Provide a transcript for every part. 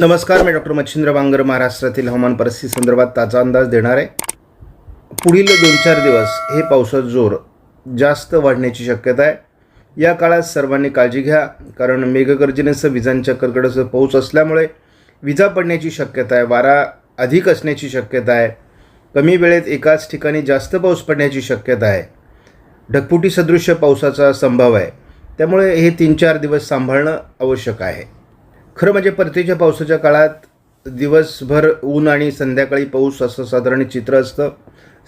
नमस्कार मी डॉक्टर मच्छिंद्र बांगर महाराष्ट्रातील हवामान परिस्थिती संदर्भात ताजा अंदाज देणार आहे. पुढील दोन चार दिवस हे पावसाचा जोर जास्त वाढण्याची शक्यता आहे. या काळात सर्वांनी काळजी घ्या कारण मेघगर्जनेसह विजांच्या कडकडासह पाऊस असल्यामुळे विजा पडण्याची शक्यता आहे वारा अधिक असण्याची शक्यता आहे. कमी वेळेत एकाच ठिकाणी जास्त पाऊस पडण्याची शक्यता आहे. ढगफुटी सदृश्य पावसाचा संभव आहे. त्यामुळे हे तीन चार दिवस सांभाळणं आवश्यक आहे. खरं म्हणजे परतीच्या पावसाच्या काळात दिवसभर ऊन आणि संध्याकाळी पाऊस असं साधारण चित्र असतं.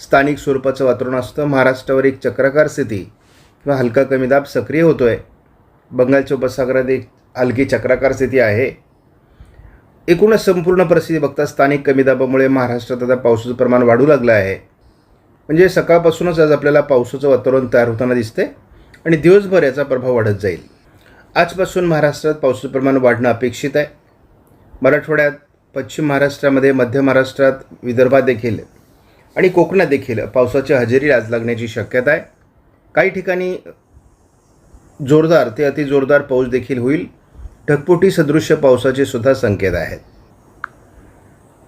स्थानिक स्वरूपाचं वातावरण असतं. महाराष्ट्रावर एक चक्राकार स्थिती किंवा हलका कमी दाब सक्रिय होतो आहे बंगालच्या उपसागरात एक हलकी चक्राकार स्थिती आहे. एकूणच संपूर्ण परिस्थिती बघता स्थानिक कमी दाबामुळे महाराष्ट्रात आता पावसाचं प्रमाण वाढू लागलं आहे. म्हणजे सकाळपासूनच आज आपल्याला पावसाचं वातावरण तयार होताना दिसते आणि दिवसभर याचा प्रभाव वाढत जाईल. आजपासून महाराष्ट्रात पावसाचं प्रमाण वाढणं अपेक्षित आहे. मराठवाड्यात पश्चिम महाराष्ट्रामध्ये मध्य महाराष्ट्रात विदर्भात देखील आणि कोकणात देखील पावसाची हजेरी आज लागण्याची शक्यता आहे. काही ठिकाणी जोरदार ते अतिजोरदार पाऊस देखील होईल. ढगपोटी सदृश्य पावसाचे सुद्धा संकेत आहेत.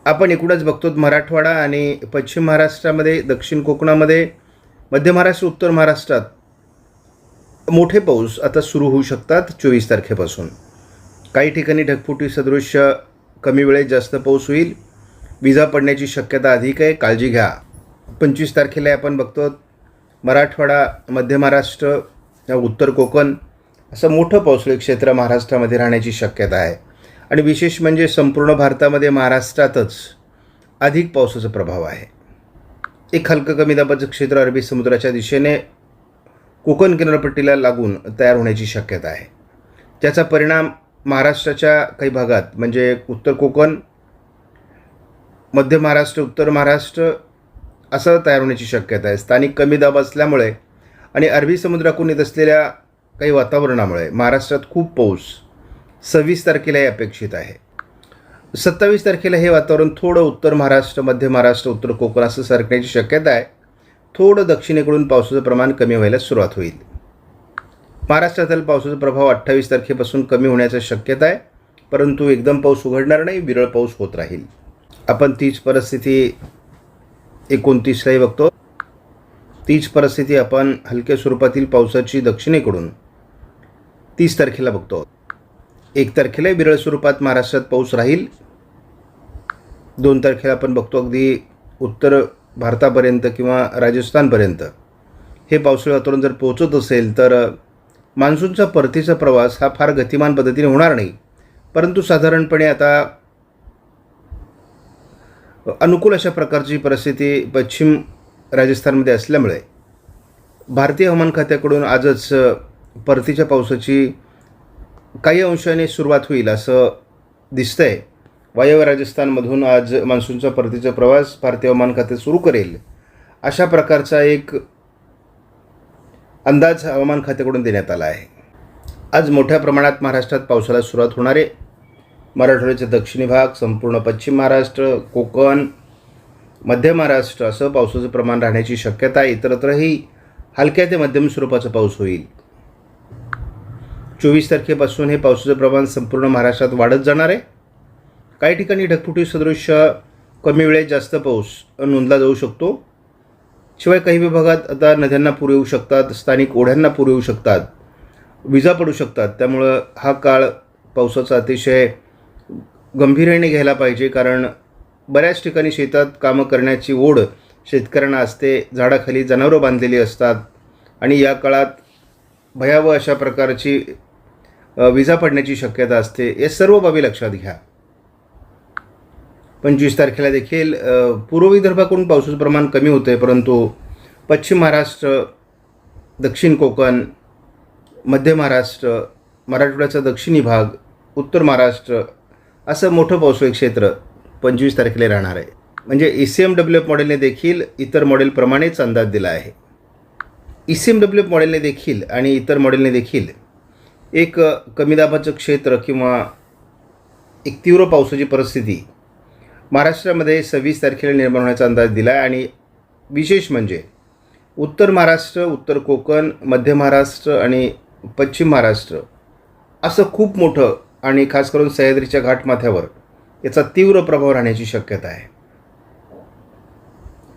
आपण एकूणच बघतो मराठवाडा आणि पश्चिम महाराष्ट्रामध्ये दक्षिण कोकणामध्ये मध्य महाराष्ट्र उत्तर महाराष्ट्रात मोठे पाऊस आता सुरू होऊ शकतात चोवीस तारखेपासून. काही ठिकाणी ढगफुटी सदृश्य कमी वेळेत जास्त पाऊस होईल. विजा पडण्याची शक्यता अधिक आहे. काळजी घ्या. पंचवीस तारखेला आपण बघतो मराठवाडा मध्य महाराष्ट्र उत्तर कोकण असं मोठं पावसाळी क्षेत्र महाराष्ट्रामध्ये राहण्याची शक्यता आहे. आणि विशेष म्हणजे संपूर्ण भारतामध्ये महाराष्ट्रातच अधिक पावसाचा प्रभाव आहे. एक हलकं कमी दाबाचं क्षेत्र अरबी समुद्राच्या दिशेने कोकण किनारपट्टीला लागून तयार होण्याची शक्यता आहे. त्याचा परिणाम महाराष्ट्राच्या काही भागात म्हणजे उत्तर कोकण मध्य महाराष्ट्र उत्तर महाराष्ट्र असं तयार होण्याची शक्यता आहे. स्थानिक कमी दाब असल्यामुळे आणि अरबी समुद्राकडून येत असलेल्या काही वातावरणामुळे महाराष्ट्रात खूप पाऊस सव्वीस तारखेला हे अपेक्षित आहे. सत्तावीस तारखेला हे वातावरण थोडं उत्तर महाराष्ट्र मध्य महाराष्ट्र उत्तर कोकण असं सरकण्याची शक्यता आहे. थोडं दक्षिणेकडून पावसाचं प्रमाण कमी व्हायला सुरुवात होईल. महाराष्ट्रातील पावसाचा प्रभाव अठ्ठावीस तारखेपासून कमी होण्याची शक्यता आहे. परंतु एकदम पाऊस उघडणार नाही विरळ पाऊस होत राहील. आपण तीच परिस्थिती एकोणतीसलाही बघतो. तीच परिस्थिती आपण हलक्या स्वरूपातील पावसाची दक्षिणेकडून तीस तारखेला बघतो. एक तारखेला विरळ स्वरूपात महाराष्ट्रात पाऊस राहील. दोन तारखेला आपण बघतो अगदी उत्तर भारतापर्यंत किंवा राजस्थानपर्यंत. हे पावसाळी वातावरण जर पोहोचत असेल तर मान्सूनचा परतीचा प्रवास हा फार गतिमान पद्धतीने होणार नाही. परंतु साधारणपणे आता अनुकूल अशा प्रकारची परिस्थिती पश्चिम राजस्थानमध्ये असल्यामुळे भारतीय हवामान खात्याकडून आजच परतीच्या पावसाची काही अंशाने सुरुवात होईल असं दिसतंय. वायव्य राजस्थानमधून आज मान्सूनचा परतीचा प्रवास भारतीय हवामान खाते सुरू करेल. अशा प्रकारचा एक अंदाज हवामान खात्याकडून देण्यात आला आहे. आज मोठ्या प्रमाणात महाराष्ट्रात पावसाला सुरुवात होणार आहे. मराठवाड्याचे दक्षिणी भाग संपूर्ण पश्चिम महाराष्ट्र कोकण मध्य महाराष्ट्र असं पावसाचं प्रमाण राहण्याची शक्यता आहे. इतरत्रही हलक्या ते मध्यम स्वरूपाचा पाऊस होईल. चोवीस तारखेपासून हे पावसाचं प्रमाण संपूर्ण महाराष्ट्रात वाढत जाणार आहे. काही ठिकाणी ढगफुटी सदृश्य कमी वेळेत जास्त पाऊस नोंदला जाऊ शकतो. शिवाय काही विभागात आता नद्यांना पूर येऊ शकतात स्थानिक ओढ्यांना पूर येऊ शकतात विजा पडू शकतात. त्यामुळं हा काळ पावसाचा अतिशय गंभीर्याने घ्यायला पाहिजे कारण बऱ्याच ठिकाणी शेतात कामं करण्याची ओढ शेतकऱ्यांना असते. झाडाखाली जनावरं बांधलेली असतात आणि या काळात भयावह अशा प्रकारची विजा पडण्याची शक्यता असते. या सर्व बाबी लक्षात घ्या. पंचवीस तारखेला देखील पूर्व विदर्भाकडून पावसाचं प्रमाण कमी होतं आहे परंतु पश्चिम महाराष्ट्र दक्षिण कोकण मध्य महाराष्ट्र मराठवाड्याचा दक्षिणी भाग उत्तर महाराष्ट्र असं मोठं पावसाळी क्षेत्र पंचवीस तारखेला राहणार आहे. म्हणजे E C M W F मॉडेलने देखील इतर मॉडेलप्रमाणेच अंदाज दिला आहे. E C M W F मॉडेलने देखील आणि इतर मॉडेलने देखील एक कमी दाबाचं क्षेत्र किंवा एक तीव्र पावसाची परिस्थिती महाराष्ट्रामध्ये सव्वीस तारखेला निर्माण होण्याचा अंदाज दिला आहे आणि विशेष म्हणजे उत्तर महाराष्ट्र उत्तर कोकण मध्य महाराष्ट्र आणि पश्चिम महाराष्ट्र असं खूप मोठं आणि खास करून सह्याद्रीच्या घाटमाथ्यावर याचा तीव्र प्रभाव राहण्याची शक्यता आहे.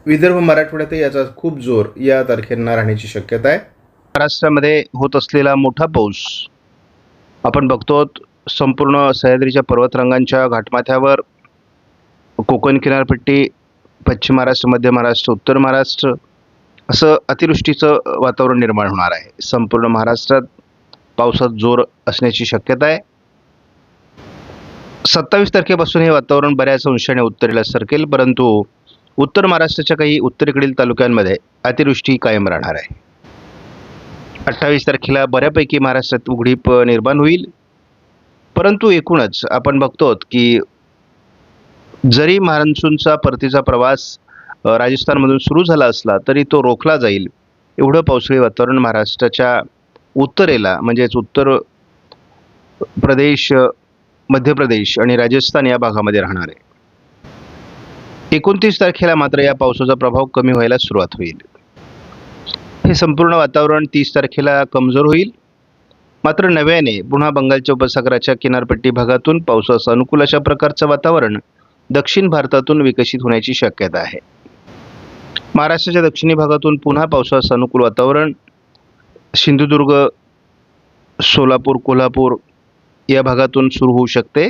विदर्भ मराठवाड्यातही याचा खूप जोर या तारखेंना राहण्याची शक्यता आहे. महाराष्ट्रामध्ये होत असलेला मोठा पाऊस आपण बघतो संपूर्ण सह्याद्रीच्या पर्वतरंगांच्या घाटमाथ्यावर कोकण किनारपट्टी पश्चिम महाराष्ट्र मध्य महाराष्ट्र उत्तर महाराष्ट्र असं अतिवृष्टीचं वातावरण निर्माण होणार आहे. संपूर्ण महाराष्ट्रात पावसात जोर असण्याची शक्यता आहे. सत्तावीस तारखेपासून हे वातावरण बऱ्याच अंशाने उत्तरेला सरकेल परंतु उत्तर महाराष्ट्राच्या काही उत्तरेकडील तालुक्यांमध्ये अतिवृष्टी कायम राहणार आहे. अठ्ठावीस तारखेला बऱ्यापैकी महाराष्ट्रात उघडीप निर्माण होईल. परंतु एकूणच आपण बघतो की जरी मान्सूनचा परतीचा प्रवास राजस्थानमधून सुरू झाला असला तरी तो रोखला जाईल. एवढं पावसाळी वातावरण महाराष्ट्राच्या उत्तरेला म्हणजेच उत्तर प्रदेश मध्य प्रदेश आणि राजस्थान या भागामध्ये राहणार आहे. एकोणतीस तारखेला मात्र या पावसाचा प्रभाव कमी व्हायला सुरुवात होईल. हे संपूर्ण वातावरण तीस तारखेला कमजोर होईल. मात्र नव्याने पुन्हा बंगालच्या उपसागराच्या किनारपट्टी भागातून पावसाचं अनुकूल अशा प्रकारचं वातावरण दक्षिण भारतातून विकसित होण्याची शक्यता आहे. महाराष्ट्राच्या दक्षिणी भागातून पुन्हा पावसास अनुकूल वातावरण सिंधुदुर्ग सोलापूर कोल्हापूर या भागातून सुरू होऊ शकते.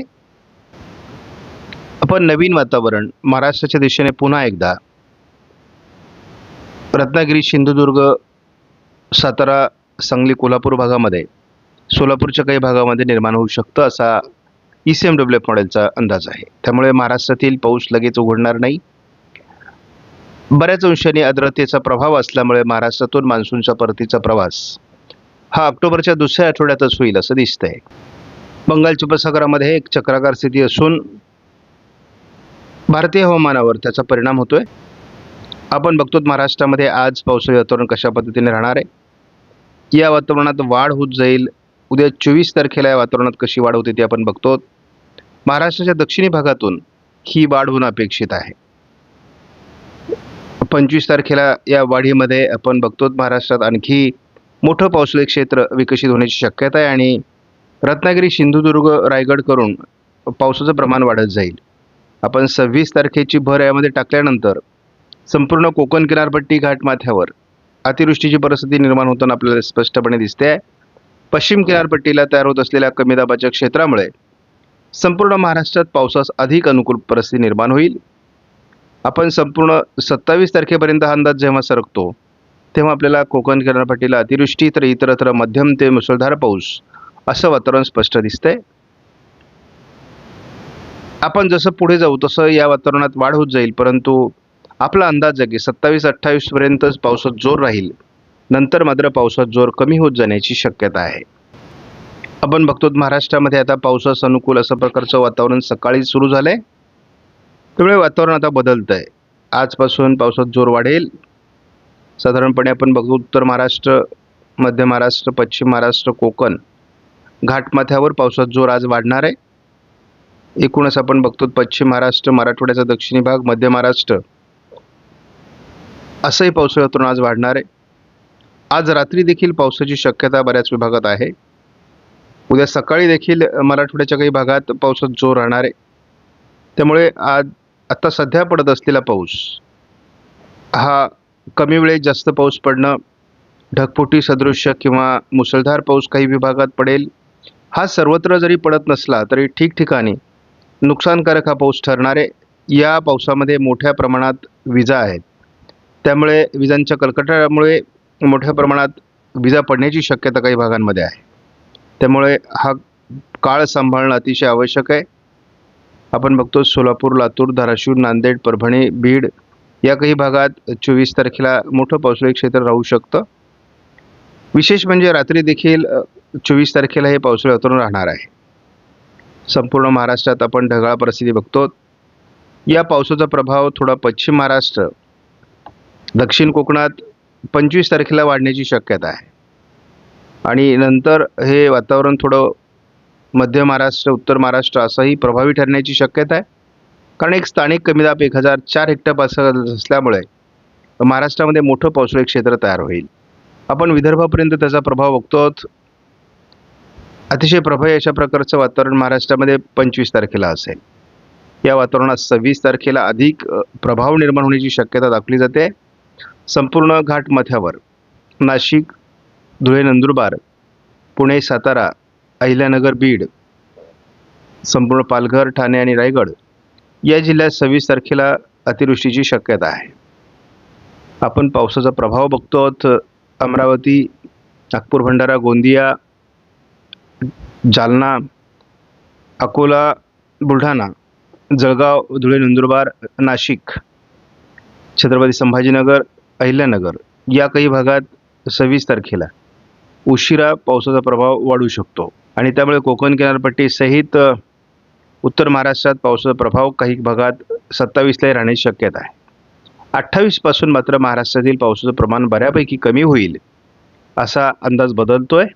आपण नवीन वातावरण महाराष्ट्राच्या दिशेने पुन्हा एकदा रत्नागिरी सिंधुदुर्ग सातारा सांगली कोल्हापूर भागामध्ये सोलापूरच्या काही भागामध्ये निर्माण होऊ शकतं असा E C M W F मॉडेलचा अंदाज आहे. त्यामुळे महाराष्ट्रातील पाऊस लगेच उघडणार नाही. बऱ्याच अंशाने आर्द्रतेचा प्रभाव असल्यामुळे महाराष्ट्रातून मान्सूनचा परतीचा प्रवास हा ऑक्टोबरच्या दुसऱ्या आठवड्यातच होईल असं दिसतंय. बंगालच्या उपसागरामध्ये एक चक्राकार स्थिती असून भारतीय हवामानावर त्याचा परिणाम होतोय. आपण बघतो महाराष्ट्रामध्ये आज पावसाळी वातावरण कशा पद्धतीने राहणार आहे. या वातावरणात वाढ होत जाईल उद्या चोवीस तारखेला या वातावरणात कशी वाढ होते ते आपण बघतो. महाराष्ट्राच्या दक्षिणी भागातून ही वाढ होणं अपेक्षित आहे. पंचवीस तारखेला या वाढीमध्ये आपण बघतो महाराष्ट्रात आणखी मोठं पावसाळी क्षेत्र विकसित होण्याची शक्यता आहे आणि रत्नागिरी सिंधुदुर्ग रायगड करून पावसाचं प्रमाण वाढत जाईल. आपण सव्वीस तारखेची भर यामध्ये टाकल्यानंतर संपूर्ण कोकण किनारपट्टी घाटमाथ्यावर अतिवृष्टीची परिस्थिती निर्माण होताना आपल्याला स्पष्टपणे दिसते आहे. पश्चिम किनारपट्टीला तयार होत असलेल्या कमी दाबाच्या क्षेत्रामुळे संपूर्ण महाराष्ट्रात पावसास अधिक अनुकूल परिस्थिती निर्माण होईल. आपण संपूर्ण सत्तावीस तारखेपर्यंत हा अंदाज जेव्हा सरकतो तेव्हा आपल्याला कोकण किनारपट्टीला अतिवृष्टी तर इतरत्र मध्यम ते मुसळधार पाऊस असं वातावरण स्पष्ट दिसतंय. आपण जसं पुढे जाऊ तसं या वातावरणात वाढ होत जाईल परंतु आपला अंदाज आहे की सत्तावीस अठ्ठावीसपर्यंतच पावसात जोर राहील. नंतर मात्र पावसात जोर कमी होत जाण्याची शक्यता आहे. आपण बघतो महाराष्ट्रामध्ये आता पावसास अनुकूल असं प्रकारचं वातावरण सकाळी सुरू झालंय. त्यामुळे वातावरण आता बदलतं आहे आजपासून पावसात जोर वाढेल. साधारणपणे आपण बघू उत्तर महाराष्ट्र मध्य महाराष्ट्र पश्चिम महाराष्ट्र कोकण घाटमाथ्यावर पावसात जोर आज वाढणार आहे. एकूणच आपण बघतो पश्चिम महाराष्ट्र मराठवाड्याचा दक्षिणी भाग मध्य महाराष्ट्र असंही पावसाळ्यातून आज वाढणार आहे. आज रात्री देखील पावसाची शक्यता बऱ्याच विभागात आहे. उद्या सकाळी देखील मराठवाड्याच्या काही भागात पावसात जोर राहणार आहे. त्यामुळे आज आत्ता सध्या पडत असलेला पाऊस हा कमी वेळेत जास्त पाऊस पडणं ढगफुटी सदृश्य किंवा मुसळधार पाऊस काही विभागात पडेल हा सर्वत्र जरी पडत नसला तरी ठिकठिकाणी नुकसानकारक हा पाऊस ठरणार आहे. या पावसामध्ये मोठ्या प्रमाणात विजा आहेत. त्यामुळे विजांच्या कलकटामुळे मोठ्या प्रमाणात विजा पडण्याची शक्यता काही भागांमध्ये आहे. त्यामुळे हा काळ सांभाळणं अतिशय आवश्यक आहे. आपण बघतो सोलापूर लातूर धाराशिव नांदेड परभणी बीड या काही भागात चोवीस तारखेला मोठं पावसाळी क्षेत्र राहू शकतं. विशेष म्हणजे रात्री देखील चोवीस तारखेला हे पावसाळी वातावरण राहणार आहे. संपूर्ण महाराष्ट्रात आपण ढगाळ परिस्थिती बघतो. या पावसाचा प्रभाव थोडा पश्चिम महाराष्ट्र दक्षिण कोकणात पंचवीस तारखेला वाढण्याची शक्यता आहे. आणि नंतर हे वातावरण थोडं मध्य महाराष्ट्र उत्तर महाराष्ट्र असंही प्रभावी ठरण्याची शक्यता आहे. कारण एक स्थानिक कमी दाब एक हजार चार हेक्टरपासून असल्यामुळे महाराष्ट्रामध्ये मोठं पावसाळी क्षेत्र तयार होईल. आपण विदर्भापर्यंत त्याचा प्रभाव बघतो अतिशय प्रभावी अशा प्रकारचं वातावरण महाराष्ट्रामध्ये पंचवीस तारखेला असेल. या वातावरणात सव्वीस तारखेला अधिक प्रभाव निर्माण होण्याची शक्यता दाखवली जाते. संपूर्ण घाटमाथ्यावर नाशिक धुळे नंदुरबार पुणे सातारा अहिल्यानगर बीड संपूर्ण पालघर ठाणे आणि रायगड या जिल्ह्यात सव्वीस तारखेला अतिवृष्टीची शक्यता आहे. आपण पावसाचा प्रभाव बघतो आहोत. अमरावती नागपूर भंडारा गोंदिया जालना अकोला बुलढाणा जळगाव धुळे नंदुरबार नाशिक छत्रपती संभाजीनगर अहिल्यानगर या काही भागात सव्वीस तारखेला उशिरा पावसाचा प्रभाव वाढू शकतो. आणि त्यामुळे कोकण किनारपट्टीसहित उत्तर महाराष्ट्रात पावसाचा प्रभाव काही भागात सत्तावीसलाही राहण्याची शक्यता आहे. अठ्ठावीसपासून मात्र महाराष्ट्रातील पावसाचं प्रमाण बऱ्यापैकी कमी होईल असा अंदाज बदलतो आहे